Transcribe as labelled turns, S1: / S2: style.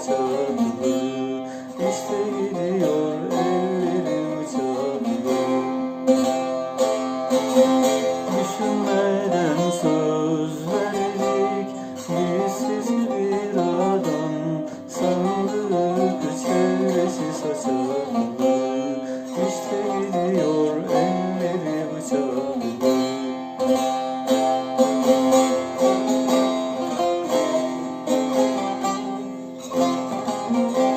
S1: İşte gidiyor ellerim çatlı Düşünmeden sor Thank you.